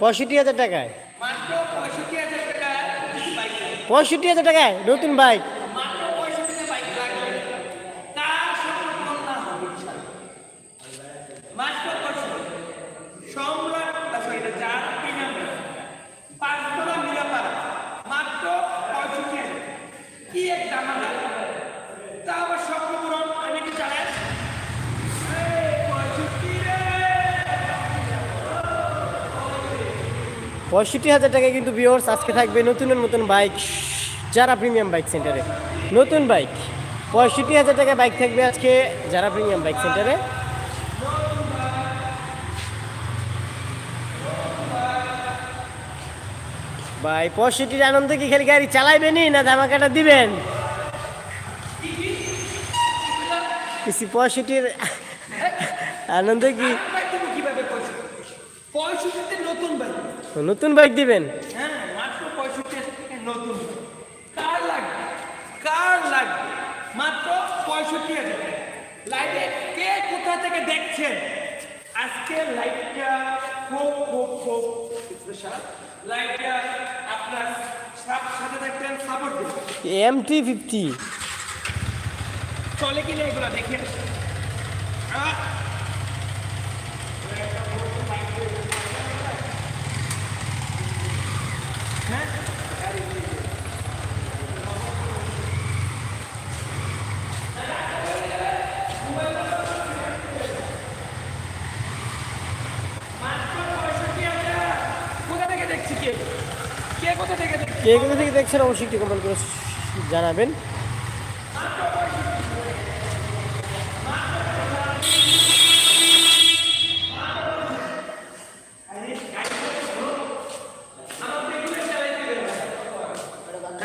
পঁয়ষট্টি হাজার টাকায়। পঁয়ষট্টি হাজার টাকায় নতুন বাইক মাত্র পঁয়ষট্টিতে বাইক লাগবে তার সাথে বন্যা হবে ইনশাআল্লাহ। মাত্র পঁয়ষট্টি সম্রাট সরি যার প্রিমিয়াম পাঁচতলা মিরাপাড়া মাত্র পঁয়ষট্টি হাজার। কি এক দামাদা তা আবার স্বপ্ন পূরণ আমি কি জানেন এই পঁয়ষট্টি রে পঁয়ষট্টি হাজার টাকায় কিন্তু বিওর্স আজকে থাকবে নতুনের নতুন বাইক যারা প্রিমিয়াম বাইক সেন্টারে নতুন বাইক পঁয়ষট্টি হাজার টাকায় বাইক থাকবে আজকে যারা প্রিমিয়াম বাইক সেন্টারে ভাই, পঁয়ষট্টির আনন্দ কি খালি গাড়ি চালাইবেনি না ধামাকাটা দিবেন? পঁয়ষট্টির আনন্দ কি বাইক তুমি কীভাবে পঁয়ষট্টি পঁয়ষট্টিতে নতুন বাইক নতুন বাইক দিবেন? হ্যাঁ মাত্র পঁয়ষট্টি হাজার টাকা নতুন। কার লাগবে? কার লাগবে? মাত্র পঁয়ষট্টি হাজার টাকা। লাইটে কে কোথা থেকে দেখছেন? আজকে লাইটটা খুব খুব খুব স্পেশাল লাইটটা আপনার সাথ- সাথে থাকবেন সাপোর্ট দেবেন এম টি ফিফটি চলে কিনা এগুলো দেখে আহ, হ্যাঁ কোথা থেকে দেখছি কে কে কোথা থেকে দেখছি কোথা থেকে দেখছেন অবশ্যই একটি কমেন্ট করে জানাবেন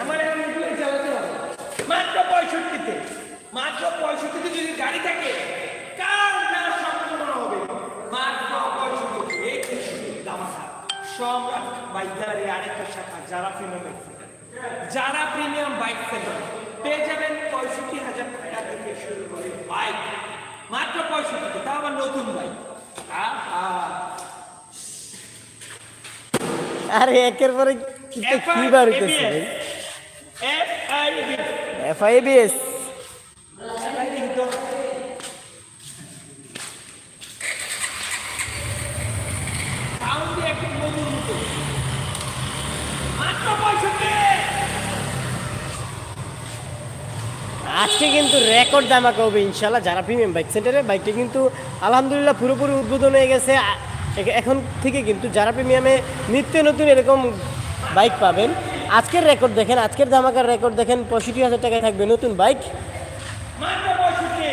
আমার এখন এগুলো চালাতে হবে মাত্র পঁয়ষট্টিতে মাত্র পঁয়ষট্টিতে যদি গাড়ি থাকে কার না সম্পূর্ণ হবে মাত্র পঁয়ষট্টিতে এই তেষট্টি দামাকা সম্রাট বাইকারে আরেকটা শাখা যারা প্রিমিয়াম বাইক সেন্টার যারা প্রিমিয়াম বাইক সেন্টার পেয়ে যাবেন পঁয়ষট্টি হাজার টাকা থেকে শুরু করে বাইক মাত্র পঁয়ষট্টি তা আবার নতুন বাইক আরে একের পরে কি বার হইতেছে FIB F I BS sound দিয়ে একটু মধুর মতো মাত্র পঁয়ষট্টি আজকে কিন্তু রেকর্ড দামাকা হবে ইনশাল্লাহ যারা প্রিমিয়াম বাইক সেন্টারে বাইকটি কিন্তু আলহামদুলিল্লাহ পুরোপুরি উদ্বোধন হয়ে গেছে। এখন থেকে কিন্তু যারা প্রিমিয়ামে নিত্য নতুন এরকম বাইক পাবেন, আজকের রেকর্ড দেখেন, আজকের ধামাকার রেকর্ড দেখেন, পঁয়ষট্টি হাজার টাকায় থাকবে নতুন বাইক মাত্র পঁয়ষট্টি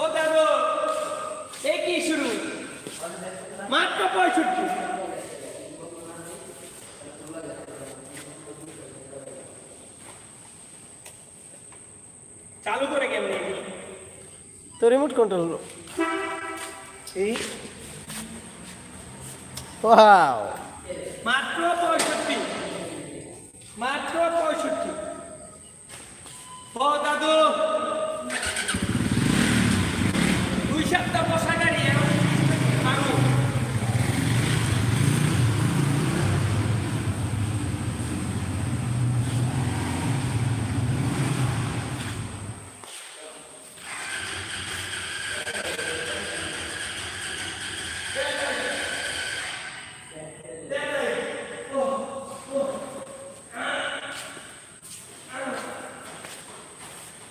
ও দাদু এ কি শুরু মাত্র পঁয়ষট্টি চালু করে কেমনি তো রিমোট কন্ট্রোল হলো। এই। ওয়াও মাত্র পঁয়ষট্টি। মাত্র পঁয়ষট্টি। ও দাদু। দুই সপ্তাহ বসা গাড়ি এখন মারু।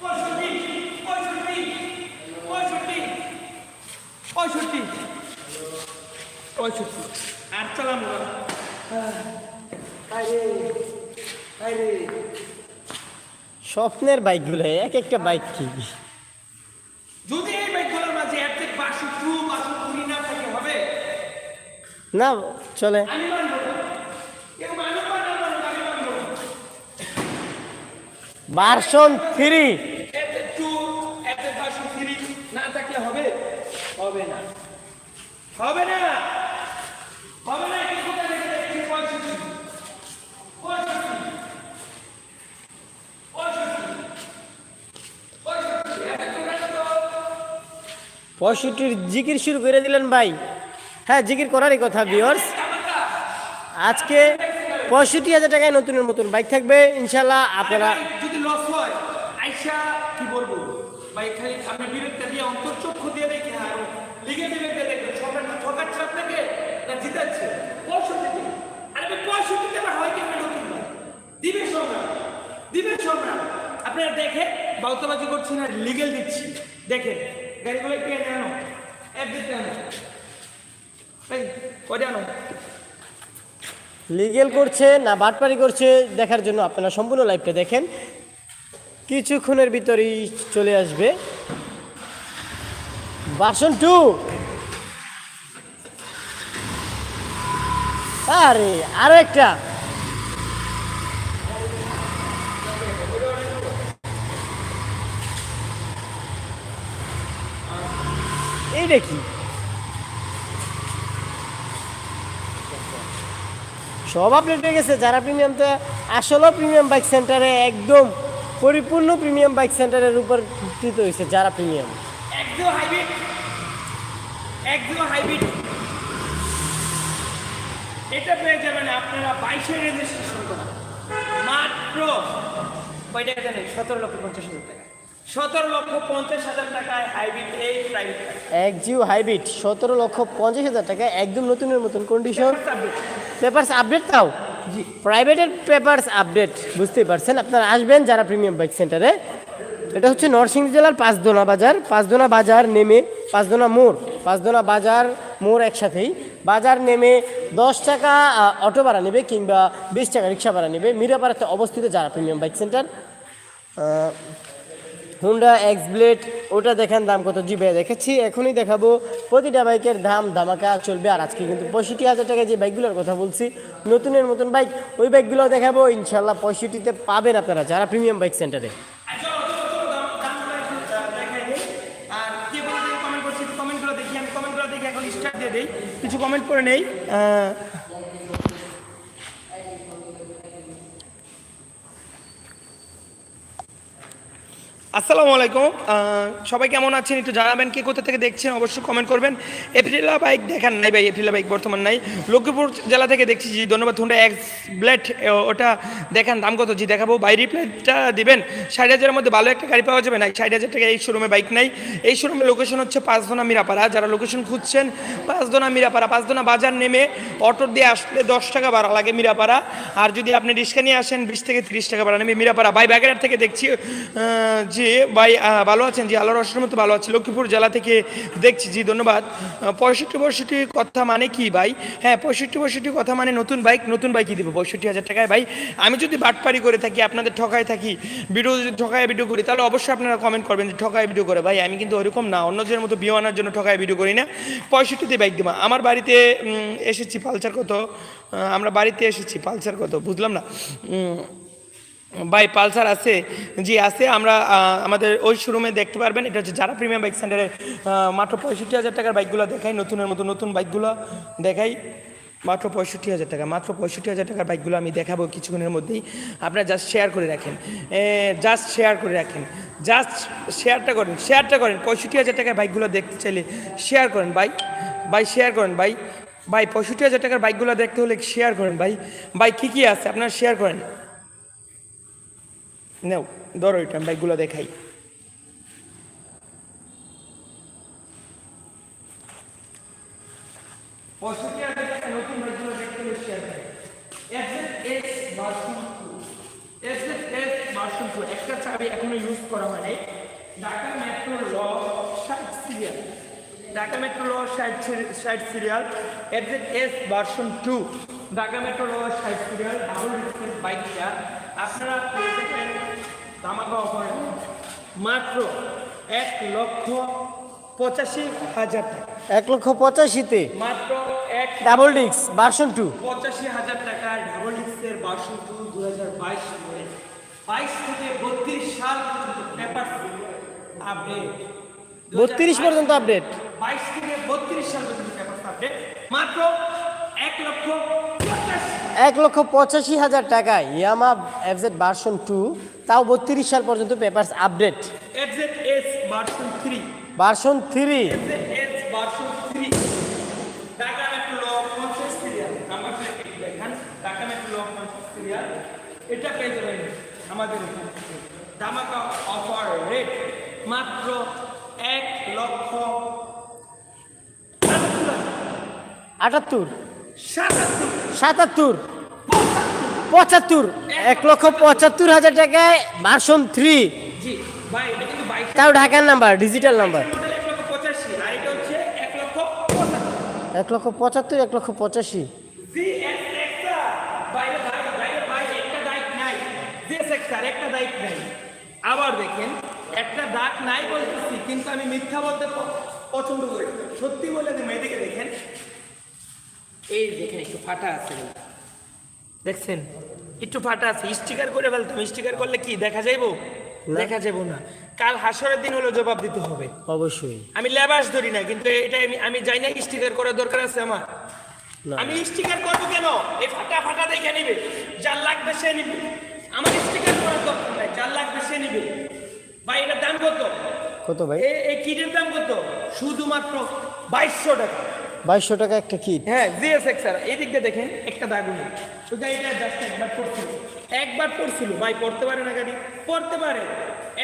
পঁয়ষট্টি পঁয়ষট্টি পঁয়ষট্টি পঁয়ষট্টি পঁয়ষট্টি আর চালাম না স্বপ্নের বাইকগুলো এক একটা বাইক কি? যদি এই বাইকগুলোর মাঝে বাসু টু বাসু কুড়ি না থাকে হবে? না চলে। আমি মানবো। না কেউ মানুষ মানবো না আমি মানবো না ভার্সন থ্রি। টু এতে থ্রি না থাকলে হবে? হবে না। হবে না! হবে না কি কোথায় থেকে দেখছি পঁয়ষট্টি পঁয়ষট্টি পঁয়ষট্টি পঁয়ষট্টির জিকির শুরু করে দিলেন ভাই। হ্যাঁ জিকির করারই কথা বিয়র্স আজকে পঁয়ষট্টি হাজার টাকায় নতুনের মতন বাইক থাকবে। ইনশাল্লাহ আপনারা যদি লস হয়, আইসা, কি বলব? ভাই, খালি আপনি বিরক্তি দিয়ে অন্তর্চক্ষু দিয়ে দেখি হ্যাঁ লিগে দিবে দেখবেন। সবাই ঠকাচ্ছে আপনাকে, না জিতাচ্ছে? পঁয়ষট্টি আর আমি পঁয়ষট্টি দেবার হয় কেন নতুন দিবে সম্রাট দিবে সম্রাট আপনারা দেখে বাউতবাজি করছি না লিগেল দিচ্ছি। দেখেন গাড়িগুলো একটু এনে আনো এক দিতে আনো কয়টা আনো লিগেল করছে না বাটপারি করছে, দেখার জন্য আপনারা সম্পূর্ণ লাইভটা দেখেন। কিছুক্ষণের ভিতরেই চলে আসবে। বাসন টু আরে, আরও একটা। এইটা কি? সব আপডেট হয়ে গেছে। যারা প্রিমিয়াম তো আসলে প্রিমিয়াম বাইক সেন্টারে একদম পরিপূর্ণ প্রিমিয়াম বাইক সেন্টারের উপর কৃত হয়েছে যারা প্রিমিয়াম হাইব্রিড হাইব্রিড এটা আপনারা রেজিস্ট্রেশন মাত্র জানেন? সতেরো লক্ষ পঞ্চাশ হাজার টাকা। সতেরো লক্ষ পঞ্চাশ হাজার টাকায় হাইব্রিড এই প্রাইভেট এক জিও হাইব্রিড সতেরো লক্ষ পঞ্চাশ হাজার টাকা একদম নতুনের মতন কন্ডিশন পেপারস আপডেট তাও? জি। প্রাইভেটের পেপারস আপডেট বুঝতেই পারছেন? আপনারা আসবেন যারা প্রিমিয়াম বাইক সেন্টারে এটা হচ্ছে নরসিংদী জেলার পাঁচদোনা বাজার। পাঁচদোনা বাজার নেমে পাঁচদোনা মোড়। পাঁচদোনা বাজার মোড় একসাথেই। বাজার নেমে দশ টাকা অটো ভাড়া নেবে কিংবা বিশ টাকা রিক্সা ভাড়া নেবে। মিরাপাড়াতে অবস্থিত যারা premium bike centre Honda X blade ওটা দেখেন দাম কত জি ভাই দেখেছি। এখনই দেখাবো প্রতিটা বাইকের দাম ধামাকা চলবে। আর আজকে কিন্তু পঁয়ষট্টি হাজার টাকা যে বাইকগুলোর কথা বলছি নতুনের মতন বাইক ওই বাইকগুলো দেখাবো। ইনশাল্লাহ পঁয়ষট্টিতে পাবেন আপনারা যারা প্রিমিয়াম বাইক সেন্টারে কিছু কমেন্ট করে চলো, দাম- দামগুলো একটু, আহ, দেখাই দিই। আর কে বলে যে কমেন্ট করছে একটু কমেন্টগুলো দেখি আমি কমেন্টগুলো দেখে এখন স্টার্ট দিয়ে দিই কিছু কমেন্ট করে নেই আহ, আসসালামু আলাইকুম। সবাই কেমন আছেন? একটু জানাবেন কে কোথা থেকে দেখছেন? অবশ্যই কমেন্ট করবেন। এপ্রিলা বাইক দেখান নাই ভাই এপ্রিলা বাইক বর্তমান নাই। লক্ষ্মীপুর জেলা থেকে দেখছি জি ধন্যবাদ। হুন্ডা এক্স ব্লেড ওটা দেখান দাম কত? জি দেখাবো। বাই রিপ্লেটটা দিবেন। ষাট হাজারের মধ্যে ভালো একটা গাড়ি পাওয়া যাবে। না ষাট হাজার টাকা এই শোরুমে বাইক নাই। এই শোরুমে লোকেশন হচ্ছে পাঁচদোনা মিরাপাড়া। যারা লোকেশন খুঁজছেন পাঁচদোনা মিরাপাড়া। পাঁচদোনা বাজার নেমে অটো দিয়ে আসলে দশ টাকা ভাড়া লাগে মিরাপাড়া। আর যদি আপনি রিক্সা নিয়ে আসেন বিশ থেকে তিরিশ টাকা ভাড়া নেবে মিরাপাড়া। বাই ব্যাগের থেকে দেখছি আহ, জি ভাই ভালো আছেন জি আল্লাহর রসের মতো ভালো আছে। লক্ষ্মীপুর জেলা থেকে দেখছি জি, ধন্যবাদ। পঁয়ষট্টি পঁয়ষট্টি কথা মানে কি ভাই? হ্যাঁ পঁয়ষট্টি পঁয়ষট্টি কথা মানে নতুন বাইক, নতুন বাইকই দিব, পঁয়ষট্টি হাজার টাকায়। ভাই, আমি যদি বাটপারি করে থাকি, আপনাদের ঠকায় থাকি, ভিডিও যদি ঠকায় ভিডিও করি, তাহলে অবশ্যই আপনারা কমেন্ট করবেন যে ঠকায় ভিডিও করে। ভাই, আমি কিন্তু ওরকম না, অন্যদের মতো বিয়ে আনার জন্য ঠকায় ভিডিও করি না। পঁয়ষট্টিতে বাইক দেবো। আমার বাড়িতে এসেছি পালচার কত? আমরা বাড়িতে এসেছি পালচার কত? বুঝলাম না। ভাই পালসার আছে, জি আছে, আমরা আমাদের ওই শোরুমে দেখতে পারবেন। এটা হচ্ছে যারা প্রিমিয়াম বাইক সেন্টারে মাত্র পঁয়ষট্টি হাজার টাকার বাইকগুলো দেখাই, নতুনের মতো নতুন বাইকগুলো দেখাই। মাত্র পঁয়ষট্টি হাজার টাকা, মাত্র পঁয়ষট্টি হাজার টাকার বাইকগুলো আমি দেখাবো কিছুক্ষণের মধ্যেই। আপনারা জাস্ট শেয়ার করে রাখেন। জাস্ট শেয়ার করে রাখেন। জাস্ট শেয়ারটা করেন শেয়ারটা করেন। পঁয়ষট্টি হাজার টাকার বাইকগুলো দেখতে চাইলে শেয়ার করেন ভাই। ভাই শেয়ার করেন ভাই। ভাই, পঁয়ষট্টি হাজার টাকার বাইকগুলো দেখতে হলে শেয়ার করেন ভাই। ভাই, কী কী আছে? আপনারা শেয়ার করেন। নেও ধরো এটা বাইকগুলো দেখাই একটা চাবি এখনও ইউজ করা হয় নাই ঢাকা মেট্রো ল ষাট সিরিয়াল ঢাকা মেট্রো ল ষাট ষাট serial F S version two Dhaka metro ল ষাট সিরিয়াল ডাবল বাইকটা আপনারা ধামাকা অফার মাত্র এক লক্ষ পঁচাশি হাজার টাকা। এক লক্ষ পঁচাশিতে মাত্র এক ডাবল ডিক্স ভার্সন টু পঁচাশি হাজার টাকার ডাবল ডিস্কের বার্ষিক টু দু হাজার বাইশ বাইশ থেকে বত্রিশ সাল পর্যন্ত পেপার আপডেট বত্রিশ পর্যন্ত আপডেট বাইশ থেকে বত্রিশ সাল পর্যন্ত পেপার আপডেট মাত্র এক লক্ষ পঁচাশি এক লক্ষ পঁচাশি হাজার টাকা ইয়ামা এফজেড ভার্সন টু তাও বত্রিশ সাল পর্যন্ত papers update FZ S version three version three version three Dhaka metro পঞ্চাশ সিরিয়াল নাম্বার দেখেন। ঢাকা মেট্রো পঞ্চাশ সিরিয়াল এটা পেয়ে যাবেন আমাদের ধামাকা অফার রেট মাত্র এক লক্ষ আটাত্তর। সাতাত্তর। পঁচাত্তর। এক লক্ষ পঁচাত্তর হাজার টাকায় ভার্সন থ্রি। তাও ঢাকার নাম্বার ডিজিটাল নাম্বার। এক লক্ষ পঁচাত্তর। এক লক্ষ পঁচাশি। আবার দেখেন একটা দাগ নাই বলতেছি কিন্তু আমি মিথ্যা বলতে পছন্দ করি। সত্যি বলে যে মেয়েদিকে দেখেন এই দেখেন একটু ফাটা আছে দেখছেন? একটু ফাটা আছে স্টিকার করে ফেলতাম। স্টিকার করলে কি দেখা যাইবো? দেখা যাব না। কাল হাসরের দিন হলো জবাব দিতে হবে। অবশ্যই। আমি লেবাস ধরি না কিন্তু এটা আমি আমি যাই না স্টিকার করার দরকার আছে আমার। না। আমি স্টিকার করব কেন? এই ফাটা ফাটা দেখে নিবে। যার লাগবে সে নিবে। আমার স্টিকার করার দরকার নাই যার লাগবে সে নিবে। ভাই এটার দাম কত? কত ভাই? এ- এই কিটের দাম কত? শুধুমাত্র বাইশশো টাকা। বাইশশো টাকা একটা কিট হ্যাঁ জিএস এক্সার এই দিক দিয়ে দেখেন, একটা দাগ নেই। গাড়িটা জাস্ট একবার পড়ছিল। একবার পড়ছিল, ভাই, পড়তে পারে না গাড়ি? পড়তে পারে।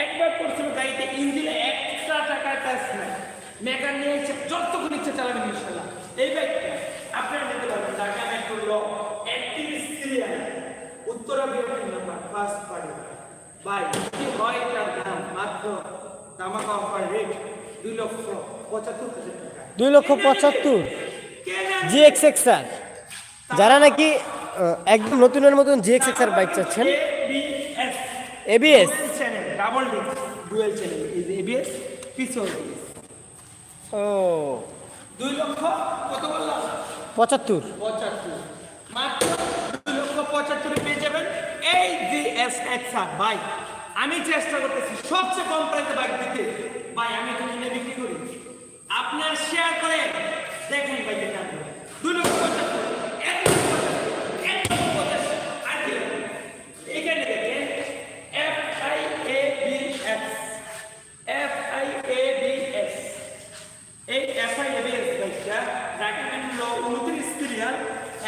একবার পড়ছিল গাড়িতে, ইঞ্জিনে এক্সট্রা টাকার কাজ নাই। মেকার নিয়ে এসে যতক্ষণ ইচ্ছে চালাবেন ইনশাল্লাহ। এই বাইকটা আপনারা নিতে পারবেন ঢাকা মেট্রো ল একত্রিশ সিরিয়াল। উত্তরা বিরোধী নাম্বার ফার্স্ট পার্টি ভাই, কি হয় এটার দাম মাত্র তামাকা অফার রেট দুই লক্ষ পঁচাত্তর হাজার টাকা। দুই লক্ষ পঁচাত্তর কেনা জিএক্স এক্সার যারা নাকি একদম নতুনের মতন জিএক্স এক্সার বাইক চাচ্ছেন। ABS double dual channel ABS পিছন ও। দুই লক্ষ কত বললাম? পঁচাত্তর। পঁচাত্তর। মাত্র দুই লক্ষ পঁচাত্তরে পেয়ে যাবেন এই জি এস এক্স আর ভাই আমি চেষ্টা করতেছি সবচেয়ে কম প্রাইসে বাইক দিতে। ভাই আমি তো কিনে বিক্রি করি। আপনার শেয়ার করে দেখেন দাম দুই লক্ষ পঁচাত্তর এক লক্ষ পঁচাত্তর, এক লক্ষ পঁচাত্তর, আর কি এখানে দেখেন F I A B F I A B এই এফআইএবিএস বাইকটা ঢাকা ল উনত্রিশ সিরিয়াল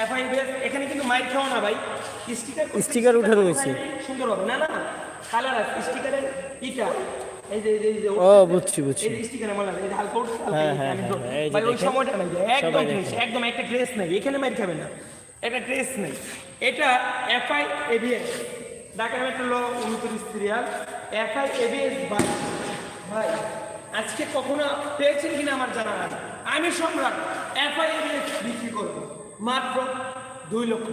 এফআইএবিএস এখানে কিন্তু মাইক খাওয়া না ভাই। স্টিকার Sticker উঠানো হয়েছে। সুন্দর হবে। না না কালার স্টিকারের ইটা। ও বুঝছি বুঝছি এই স্টিকার আমার লাগে এই যে হালকা উঠছে হালকা হ্যাঁ, হ্যাঁ, আমি হ্যাঁ, তো- এই যে ভাই ওই সময়টা নাই একদম সবাই ড্রেস দেখে। একদম একটা ড্রেস নাই এখানে মাইর খাবে না একটা ড্রেস নেই। এটা এফআই এবিএস ঢাকা মেট্রো ল উনত্রিশ সিরিয়াল এফআই এবিএস বাইক ভাই আজকে কখনো পেয়েছেন কিনা আমার জানা নাই। আমি সম্রাট এফআই এবিএস বিক্রি করব মাত্র দুই লক্ষ।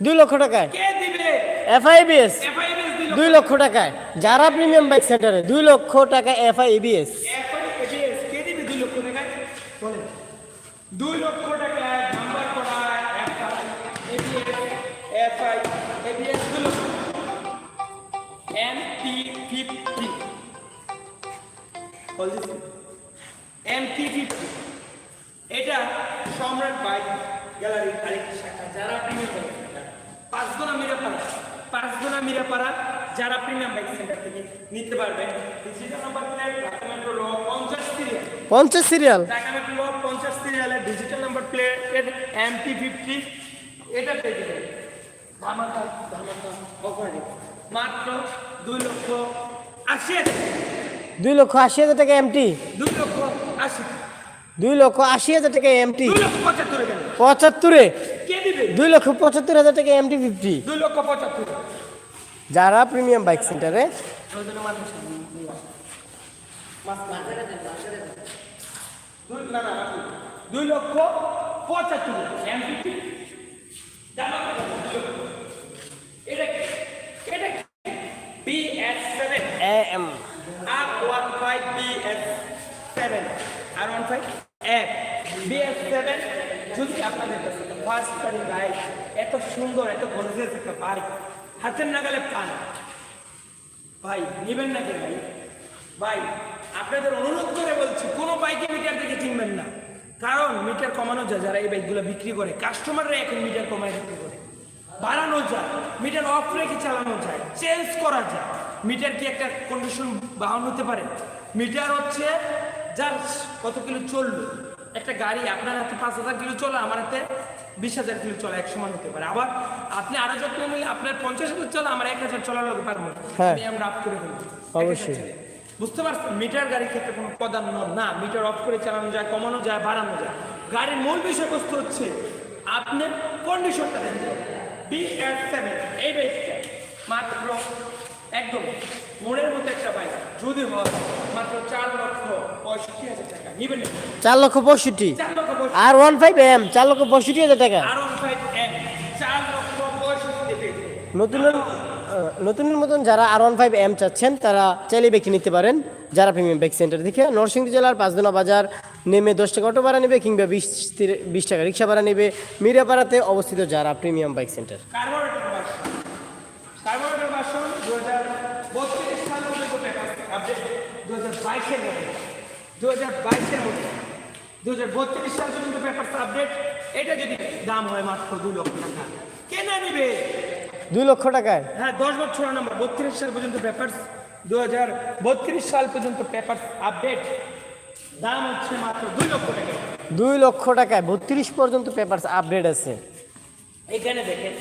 দুই লক্ষ টাকায়? কে দিবে? এফআইবিএস এফআই দুই লক্ষ টাকায়। যারা প্রিমিয়াম বাইক সেন্টারে দুই লক্ষ টাকা এফআই এবিএস দুই লক্ষ দুই ফিফটি এটা সম্রাট বাইক গ্যালারির আরেকটি শাখা, যারা পাঁচগোনা মিরাপাড়া পাঁচগোনা মিরাপাড়া যারা প্রিমিয়াম বাইক সেন্টার থেকে নিতে পারবেন digital number plate Dhaka metro ল পঞ্চাশ সিরিয়াল পঞ্চাশ সিরিয়াল ঢাকা মেট্রো ল পঞ্চাশ সিরিয়ালের ডিজিটাল নাম্বার প্লেটের এমটি ফিফটি এটা পেয়ে যাবেন ধামাকা ধামাকা অফারে মাত্র দুই লক্ষ আশি হাজার দুই লক্ষ আশি হাজার টাকা এমটি দুই লক্ষ আশি। দুই লক্ষ আশি হাজার টাকা এমটি পঁচাত্তর দুই লক্ষ পঁচাত্তর হাজার টাকা এমটি ফিফটি দুই লক্ষ পঁচাত্তর। যারা প্রিমিয়াম বাইক সেন্টারে দুই লক্ষ পঁচাত্তর M R one five BS seven R one five BS seven যদি আপনাদের ফার্স্ট এত সুন্দর এত গর্জিয়াস একটা বাইক হাতের নাগালে পান ভাই, নেবেন না কেন ভাই? ভাই, আপনাদের অনুরোধ করে বলছি, কোনো বাইকে মিটার থেকে কিনবেন না। কারণ মিটার কমানো যায় যারা এই বাইকগুলো বিক্রি করে কাস্টমাররা এখন মিটার কমায় বিক্রি করে। বাড়ানো যায় মিটার অফ রেখে চালানো যায় চেঞ্জ করা যায় মিটার কি একটা কন্ডিশন বাহন হতে পারে? মিটার হচ্ছে জাস্ট কত কিলো চলল একটা গাড়ি আপনার হাতে পাঁচ হাজার কিলো চলে আমার হাতে বিশ হাজার কিলো চলে এক সমান হতে পারে। আবার আপনি আরও যত্ন নিলে আপনার পঞ্চাশ হাজার চলে আমার এক হাজার চলার লোক পারব হ্যাঁ। আমি আমরা আপ করে ফেলব। অবশ্যই। বুঝতে পারছেন? মিটার গাড়ির ক্ষেত্রে কোনো প্রাধান্য না। মিটার অফ করে চালানো যায় কমানো যায় বাড়ানো যায়। গাড়ির মূল বিষয়বস্তু হচ্ছে আপনি কন্ডিশনটা দেখতে বি এর সেভেন এই বাইকটা মাত্র একদম মোড়ের মতো একটা বাইক যদি হয় মাত্র চার লক্ষ পঁয়ষট্টি হাজার টাকা নিবেন না? চার লক্ষ পঁয়ষট্টি। আর ওয়ান ফাইভ এম চার লক্ষ পঁয়ষট্টি হাজার টাকা। পেয়ে নতুনের মতন যারা আর ওয়ান ফাইভ এম চাচ্ছেন তারা চাইলে ব্যক্তি নিতে পারেন। যারা প্রিমিয়াম বাইক সেন্টার থেকে নরসিংদী জেলার পাঁচদোনা বাজার নেমে দশ টাকা অটো ভাড়া নেবে কিংবা বিশ বিশ টাকা রিক্সা ভাড়া নেবে। মিরাপাড়াতে অবস্থিত যারা premium bike centre carburettor version carburettor version দু হাজার বত্রিশ সাল পর্যন্ত পেপার আপডেট দু হাজার বাইশের মধ্যে দু হাজার বাইশের মধ্যে। দু হাজার বত্রিশ সাল পর্যন্ত পেপার আপডেট এটা যদি দাম হয় মাত্র দু লক্ষ টাকা। কেনা নিবে? দুই লক্ষ টাকায়? হ্যাঁ দশ বছর নম্বর বত্রিশ সাল পর্যন্ত পেপার দু হাজার বত্রিশ সাল পর্যন্ত পেপার আপডেট দাম হচ্ছে মাত্র দুই লক্ষ টাকা। দুই লক্ষ টাকায় বত্রিশ পর্যন্ত পেপার আপডেট আছে। এখানে দেখেন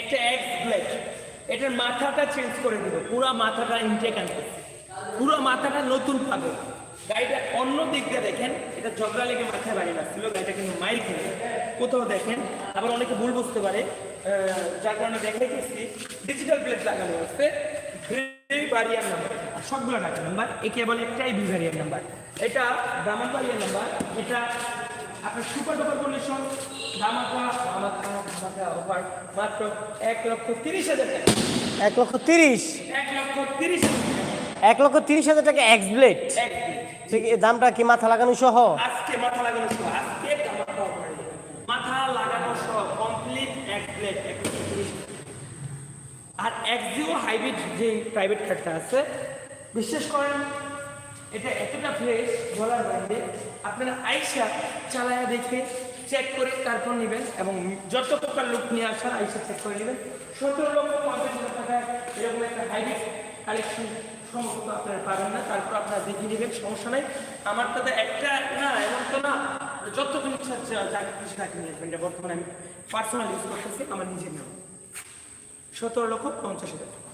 একটা এক্স ব্লেড এটার মাথাটা চেঞ্জ করে দিব পুরো মাথাটা ইনটেক আনতে। পুরো মাথাটা নতুন পাবে। গাড়িটা অন্য দিক দিয়ে দেখেন এটা ঝগড়া লেগে মাথায় বাড়ি লাগছিল গাড়িটা কিন্তু মাইর খেলে কোথাও দেখেন আবার অনেকে ভুল বুঝতে পারে। যার কারণে দেখাইতেছি ডিজিটাল প্লেট লাগানো আছে। বাড়িয়ার নাম্বার সবগুলো টাকা নাম্বার একে বলে একটাই বিভারিয়ার নাম্বার এটা ব্রাহ্মণ বাড়িয়ার নাম্বার এটা আপনার সুপার ডুপার কন্ডিশন ধামাকা ধামাকা ধামাকা ওভার মাত্র এক লক্ষ তিরিশ হাজার টাকা। এক লক্ষ তিরিশ? এক লক্ষ তিরিশ এক লক্ষ তিরিশ হাজার টাকা এক্স ব্লেড দামটা কি মাথা লাগানো সহ? আজকে মাথা লাগানো সহ, আজকে মাথা লাগানো সহ কমপ্লিট এক প্লেট আর এক্সিও হাইব্রিড যে প্রাইভেট কারটা আছে, বিশ্বাস করেন, এটা এতটা ফ্রেশ বলার বাইরে। আপনারা আইসা চালায়া দেখে চেক করে তারপর নেবেন এবং যত প্রকার লোক নিয়ে আসার, আইসা চেক করে নেবেন। সতেরো লক্ষ পঞ্চাশ হাজার টাকায় এরকম একটা হাইব্রিড কালেকশন সমস্ত আপনারা পাবেন না তারপর আপনারা দেখে নেবেন সমস্যা নাই। আমার তাতে একটা না এমন তো না যতক্ষণ ইচ্ছা যা- কিছু থাকে আসবেন। বর্তমানে আমি পার্সোনাল ইউজ করতেছি আমার নিজের নাম। সতেরো লক্ষ পঞ্চাশ হাজার টাকা।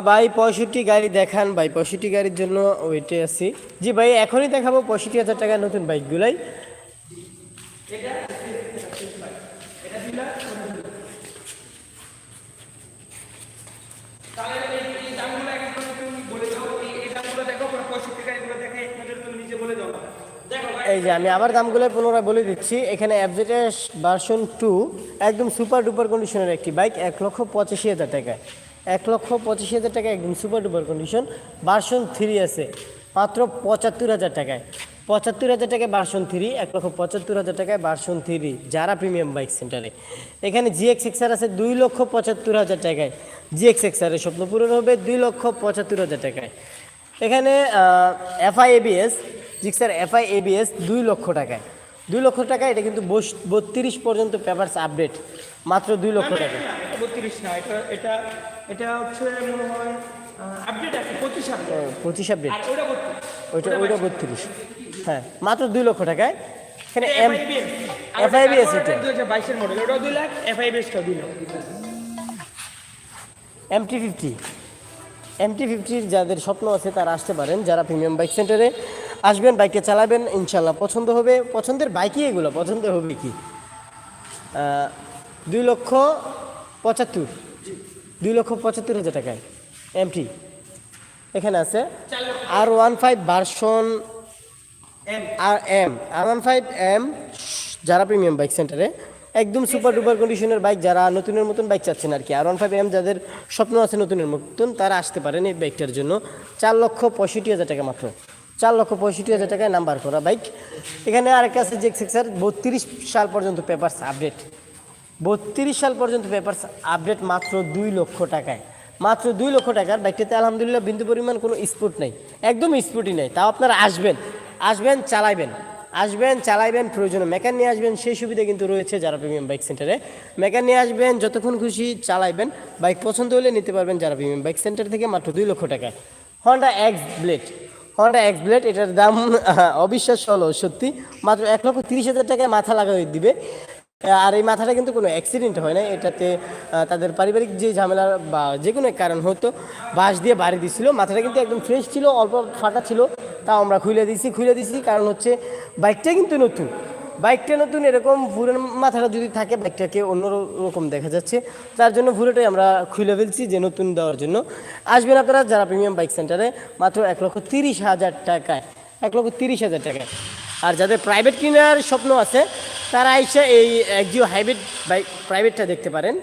ভাই পঁয়ষট্টি গাড়ি দেখান। ভাই পঁয়ষট্টি গাড়ির জন্য ওয়েটে আছি। জি ভাই এখনই দেখাবো। পঁয়ষট্টি হাজার টাকার নতুন বাইকগুলাই এটা দিলা তাহলে এই এই দামগুলো এক একবার তুমি বলে দাও এই এই দামগুলো দেখো পরে পঁয়ষট্টি গাড়িগুলো দেখে এক নজর তুমি নিজে বলে দাও দেখো ভাই এই যে আমি আবার দামগুলো পুনরায় বলে দিচ্ছি। এখানে অ্যাবজেটেস ভার্সন টু একদম সুপার ডুপার কন্ডিশনের একটি বাইক এক লক্ষ পঁচাশি হাজার টাকায়। এক লক্ষ পঁচাশি হাজার টাকা একদম super duper condition version three আছে, মাত্র পঁচাত্তর হাজার টাকায়। পঁচাত্তর হাজার টাকায় ভার্সন থ্রি এক লক্ষ পঁচাত্তর হাজার টাকায় ভার্সন থ্রি যারা প্রিমিয়াম বাইক সেন্টারে এখানে জিএক্স এক্সার আছে দুই লক্ষ পঁচাত্তর হাজার টাকায়। জিএক্স এক্সারের স্বপ্ন পূরণ হবে দুই লক্ষ পঁচাত্তর হাজার টাকায়। এখানে FI ABS Gixxer FI ABS দুই লক্ষ টাকায়। দুই লক্ষ টাকা এটা কিন্তু বত্রিশ পর্যন্ত পেপারস আপডেট। মাত্র দুই লক্ষ টাকা বত্রিশ না এটা এটা এটা হচ্ছে মনে হয় আপডেট আছে পঁচিশ আপডেট পঁচিশ আপডেট ওইটা ওইটা বত্রিশ। হ্যাঁ মাত্র দুই লক্ষ টাকায়। এখানে এম FIBS এটা। দু হাজার বাইশের মডেল ওটাও দুই লাখ এফআইবিএসটাও দুই লাখ। এমটি ফিফটি এমটি ফিফটির যাদের স্বপ্ন আছে তারা আসতে পারেন যারা প্রিমিয়াম বাইক সেন্টারে আসবেন, বাইকটা চালাবেন, ইনশাল্লাহ। পছন্দ হবে, পছন্দের বাইকই এগুলো, পছন্দ হবে কি? দুই লক্ষ পঁচাত্তর। দুই লক্ষ পঁচাত্তর হাজার টাকায়। এমটি এখানে আছে আর ওয়ান ফাইভ ভার্সন আর M R one five M যারা প্রিমিয়াম বাইক সেন্টারে একদম সুপার ডুপার কন্ডিশনের বাইক যারা নতুনের মতন বাইক চাচ্ছেন আর কি। আর ওয়ান ফাইভ এম যাদের স্বপ্ন আছে নতুনের মতন, তারা আসতে পারেন এই বাইকটার জন্য। চার লক্ষ পঁয়ষট্টি হাজার টাকা মাত্র। চার লক্ষ পঁয়ষট্টি হাজার টাকায় নাম্বার করা বাইক। এখানে আরেকটা আছে জেক সিক্সার বত্রিশ সাল পর্যন্ত পেপারস আপডেট বত্রিশ সাল পর্যন্ত পেপারস আপডেট মাত্র দুই লক্ষ টাকায়। মাত্র দুই লক্ষ টাকার বাইকটাতে আলহামদুলিল্লাহ বিন্দু পরিমাণ কোনো স্পোর্ট নেই। একদম স্পোর্টই নেই, তাও আপনারা আসবেন। আসবেন, চালাইবেন। আসবেন, চালাইবেন, প্রয়োজনে মেকান নিয়ে আসবেন, সেই সুবিধা কিন্তু রয়েছে যারা প্রিমিয়াম বাইক সেন্টারে। মেকান নিয়ে আসবেন, যতক্ষণ খুশি চালাইবেন। বাইক পছন্দ হলে নিতে পারবেন যারা প্রিমিয়াম বাইক সেন্টার থেকে মাত্র দুই লক্ষ টাকায়। Honda X blade Honda X blade এটার দাম অবিশ্বাস অবিশ্বাস্য হলো, সত্যি। মাত্র এক লক্ষ তিরিশ হাজার টাকায় মাথা লাগাই দিবে। আর এই মাথাটা কিন্তু কোনো অ্যাক্সিডেন্ট হয় না এটাতে তাদের পারিবারিক যে ঝামেলা বা যে কোনো কারণ হতো বাঁশ দিয়ে বাড়ি দিছিল। মাথাটা কিন্তু একদম ফ্রেশ ছিল, অল্প ফাটা ছিল, তাও আমরা খুলে দিছি খুলে দিছি। কারণ হচ্ছে বাইকটা কিন্তু নতুন। বাইকটা নতুন, এরকম পুরনো মাথাটা যদি থাকে, বাইকটাকে অন্যরকম দেখা যাচ্ছে। তার জন্য পুরোটাই আমরা খুলে ফেলছি যে নতুন দেওয়ার জন্য। আসবেন আপনারা যারা প্রিমিয়াম বাইক সেন্টারে মাত্র এক লক্ষ তিরিশ হাজার টাকায়, এক লক্ষ তিরিশ হাজার টাকায়। আর যাদের প্রাইভেট কেনার স্বপ্ন আছে, তারা এসে এই একজিও হাইব্রিড বাইক প্রাইভেটটা দেখতে পারেন।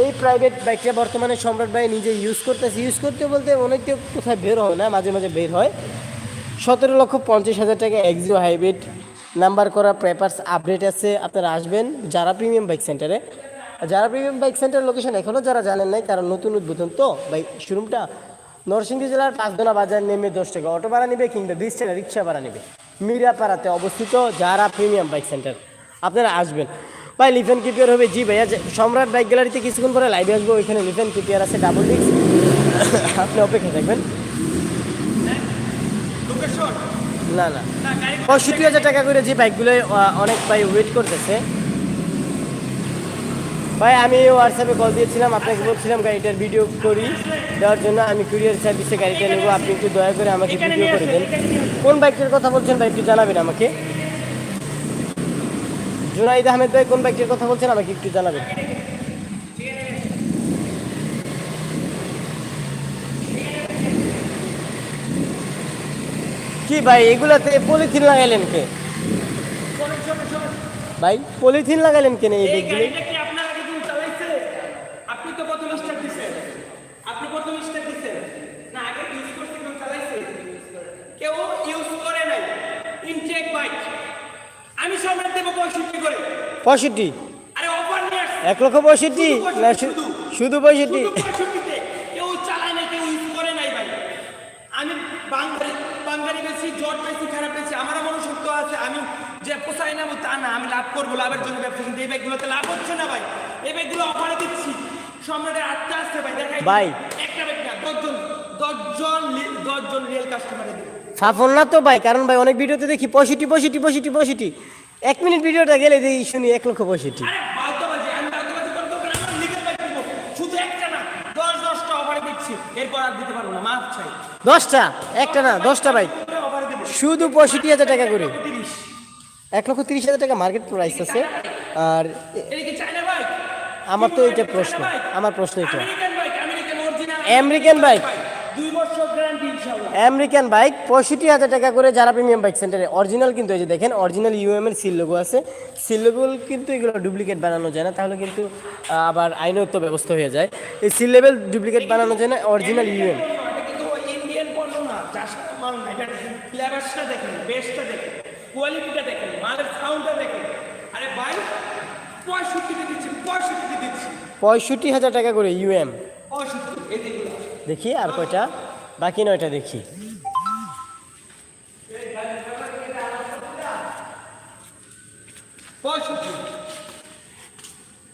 এই প্রাইভেট বাইকটা বর্তমানে সম্রাট ভাই নিজে ইউজ করতেছে। ইউজ করতে বলতে অনেকে কোথায় বের হয় না, মাঝে মাঝে বের হয়। সতেরো লক্ষ পঞ্চাশ হাজার টাকা এক্সিও হাইব্রিড নাম্বার করা পেপারস আপডেট আছে, আপনারা আসবেন যারা প্রিমিয়াম বাইক সেন্টারে। যারা প্রিমিয়াম বাইক সেন্টার লোকেশন এখনও যারা জানেন নাই কারণ নতুন উদ্বোধন তো, বাইক শোরুমটা নরসিংদী জেলার পাঁচদোনা বাজার নেমে দশ টাকা অটো ভাড়া নেবে কিংবা বিশ টাকা রিক্সা ভাড়া নেবে। মিরাপাড়াতে অবস্থিত যারা প্রিমিয়াম বাইক সেন্টার। আপনারা আসবেন। ভাই লিফেন কিপিয়ার হবে। জি ভাইয়া সম্রাট বাইক গ্যালারিতে কিছুক্ষণ পরে লাইভে আসব। ওইখানে লিফেন কিপিয়ার আছে ডাবল ডিস্ক আপনি অপেক্ষা থাকবেন লোকেশন না না। পঁয়ষট্টি হাজার টাকা করে যে বাইকগুলো অনেক ভাই ওয়েট করতেছে। ভাই আমি হোয়াটসঅ্যাপে কল দিয়েছিলাম আপনাকে বলছিলাম গাড়িটার ভিডিও করি দেওয়ার জন্য আমি কুরিয়ার সার্ভিসে গাড়িটা নেব আপনি একটু দয়া করে আমাকে ভিডিও করে দেন। কোন বাইকটার কথা বলছেন ভাই একটু জানাবেন আমাকে। জুনাইদ আহমেদ ভাই কোন বাইকটার কথা বলছেন আমাকে একটু জানাবেন। কি ভাই এগুলাতে পলিথিন লাগাইলেন কে। ভাই পলিথিন লাগাইলেন কেন এই ব্যাগগুলো গাড়িটা কি আপনার আগে কেউ চালাইছে? আপনি তো প্রথম স্টার্ট দিছেন আপনি প্রথম স্টার্ট দিছেন না আগে ইউজ করতে কেউ চালাইছে কেউ ইউজ করে নাই ইনটেক বাইক আমি সম্রাট দেবো পঁয়ষট্টি করে পঁয়ষট্টি আরে অফার নিয়ে আসছে এক লক্ষ পঁয়ষট্টি শুধু না পঁয়ষট্টি, শু- শুধু। শুধু পঁয়ষট্টি শুধু পঁয়ষট্টিতে কেউ চালায় নাই কেউ ইউজ করে নাই ভাই আমি বাঙালি বাঙালি বেশি জট বেশি খারাপ বেশি আমার মনুষ্যত্ব আছে আমি যে পোষাই নেব তা না আমি লাভ করব লাভের জন্য ব্যবসা কিন্তু এই ব্যাগগুলোতে লাভ হচ্ছে না ভাই। এই ব্যাগগুলো অফারে দিচ্ছি। সম্রাটের আটটা আসছে ভাই দেখাই ভাই। একটা ব্যাগ না দশজন দশজন দশজন রিয়েল কাস্টমারে দিই সাফল না তো ভাই কারণ ভাই অনেক ভিডিওতে দেখি পঁয়ষট্টি পঁয়ষট্টি পঁয়ষট্টি পঁয়ষট্টি। এক মিনিট ভিডিওটা গেলে দেখি শুনি এক লক্ষ পঁয়ষট্টি। না দশটা না একটা না দশটা দেবো। শুধু পঁয়ষট্টি হাজার টাকা করে। এক লক্ষ তিরিশ হাজার টাকা মার্কেট প্রাইস আছে। আর আমার তো এটা প্রশ্ন আমার প্রশ্ন এটা আমেরিকান বাইক আমেরিকান বাইক পঁয়ষট্টি হাজার টাকা করে যারা প্রিমিয়াম বাইক সেন্টারে অরিজিনাল কিন্তু এই যে দেখেন অরিজিনাল ইউএম এর সিল লোগো আছে। সিল লোগো কিন্তু এগুলো ডুপ্লিকেট বানানো যায় না তাহলে কিন্তু আবার আইনত ব্যবস্থা হয়ে যায়। এই সিল লেভেল ডুপ্লিকেট বানানো যায় না অরিজিনাল ইউএম এটা কিন্তু ইন্ডিয়ান পণ্য না চাষ করা মাল না এটা ফ্লেভারসটা দেখেন বেস্টটা দেখেন কোয়ালিটিটা দেখেন মালের সাউন্ডটা দেখেন আরে ভাই পঁয়ষট্টিতে দিচ্ছি পঁয়ষট্টিতে দিচ্ছি পঁয়ষট্টি হাজার টাকা করে ইউএম। দেখি আর কয়টা? বাকি নয়টা দেখি।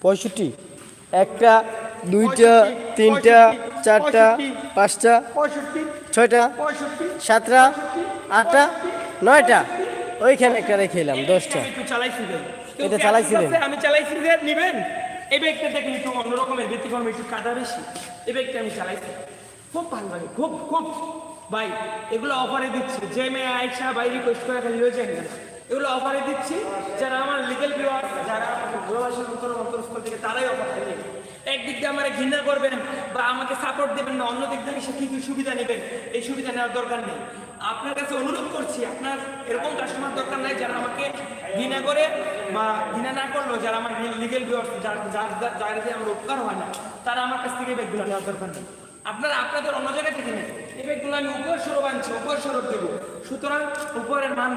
পঁয়ষট্টি। একটা দুইটা তিনটা চারটা পাঁচটা ছয়টা সাতটা আটটা নয়টা। ওইখানে একটা রেখে এলাম দশটা। এটা চালাইছিলেন? আমি চালাইছি নিবেন? এই ব্যাগটা দেখেন একটু অন্যরকমের ব্যতিক্রম একটু কাদা বেশি। এই ব্যাগটা আমি চালাইছি। খুব ভালো লাগে, খুব খুব। ভাই, এগুলো অফারে দিচ্ছি। যে মেয়ে আয়সা ভাই রিকোয়েস্ট করে খালি হয়ে যায় না। এগুলো অফারে দিচ্ছি, যারা আমার লিগেল ভিউয়ার যারা আমাকে ভালোবাসেন অন্তর অন্তরস্থল থেকে, তারাই অফার দেবে একদিক দিয়ে আমার ঘৃণা করবেন বা আমাকে সাপোর্ট দেবেন না অন্য দিক থেকে সে কি কি সুবিধা নেবেন? এই সুবিধা নেওয়ার দরকার নেই। আপনার কাছে অনুরোধ করছি আপনার এরকম কাস্টমার দরকার নাই যারা আমাকে ঘৃণা করে বা ঘৃণা না করল যারা আমার লিগেল যার আমার উপকার হয় না তারা আমার কাছ থেকে ব্যাগগুলো নেওয়ার দরকার নেই। আপনারা আপনাদের অন্য জায়গায় থেকে নেন। এই ব্যাগগুলো আমি উপর সরব আনছি উপর সরব দেবো। সুতরাং উপরের মান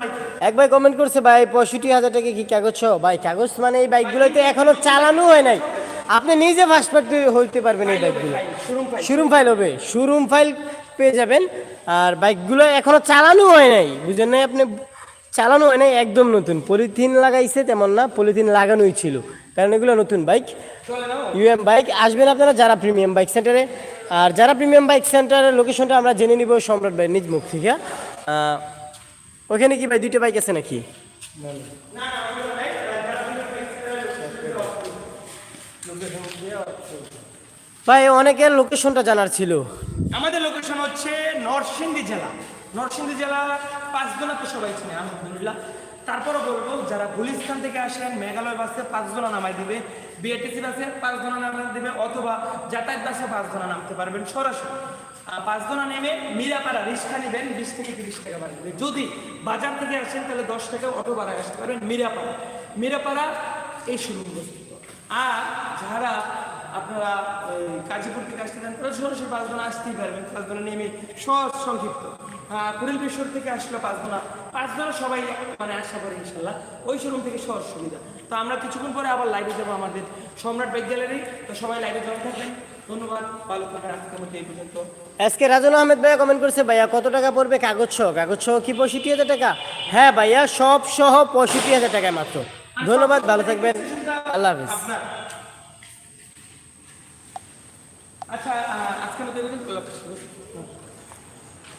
এক ভাই কমেন্ট করছে ভাই পঁয়ষট্টি হাজার টাকা কি কাগজ সহ? ভাই কাগজ মানে এই বাইকগুলোতে এখনও চালানো হয় নাই। আপনি নিজে ফার্স্ট পার্টি হইতে পারবেন এই বাইকগুলো শোরুম ফাইল হবে। শোরুম ফাইল পেয়ে যাবেন। আর বাইকগুলো এখনও চালানো হয় নাই বুঝেন নাই আপনি চালানো হয় নাই, একদম নতুন। পলিথিন লাগাইছে তেমন না, পলিথিন লাগানোই ছিল। কারণ এগুলো নতুন বাইক। ইউএম বাইক, আসবেন আপনারা যারা প্রিমিয়াম বাইক সেন্টারে। আর যারা প্রিমিয়াম বাইক সেন্টারের লোকেশনটা আমরা জেনে নিব সম্রাট ভাই নিজ মুখ থেকে। ওখানে কি ভাই দুইটা বাইক আছে নাকি? ভাই, অনেকের লোকেশনটা জানার ছিল। আমাদের লোকেশন হচ্ছে নরসিংদী জেলা। নরসিংদী জেলা পাঁচজনা তো সবাই চিনে, আলহামদুলিল্লাহ। তারপরও বলব, যারা গুলিস্তান থেকে আসেন, মেঘালয় বাসে পাঁচজনা নামাই দিবে বিএটিসি বাসে পাঁচজনা নামাই দিবে, অথবা যাতায়াত বাসে পাঁচজনা নামতে পারবেন সরাসরি। পাঁচজনা নেমে মিরাপাড়া রিক্সা নেবেন, বিশ থেকে তিরিশ টাকা ভাড়া দেবে যদি বাজার থেকে আসেন, তাহলে দশ টাকা অটো ভাড়া আসতে পারবেন মিরাপাড়া। মিরাপাড়া এই শুরু আর যারা আপনারা কাজীপুর থেকে আসতে চান তাহলে সরাসরি পাঁচজনা আসতেই পারবেন পাঁচজনা নেমে সহজ সংক্ষিপ্ত। কুড়িল বেশ্বর থেকে আসলে পাঁচজনা পাঁচজনা সবাই মানে আশা করে ইনশাল্লাহ ওই শোরুম থেকে সহজ সুবিধা। তো আমরা কিছুক্ষণ পরে আবার লাইভে যাব আমাদের সম্রাট বাইক গ্যালারি তো সবাই লাইভে জয়েন থাকবেন। ধন্যবাদ ভালো থাকবেন আজকের মধ্যে এই পর্যন্ত। আজকে রাজন আহমেদ ভাইয়া কমেন্ট করছে ভাইয়া কত টাকা পড়বে কাগজ সহ? কাগজ সহ কি পঁয়ষট্টি হাজার টাকা? হ্যাঁ ভাইয়া সব সহ পঁয়ষট্টি হাজার টাকায় মাত্র। ধন্যবাদ ভালো থাকবেন। আল্লাহ হাফিজ। আচ্ছা আহ, আজকের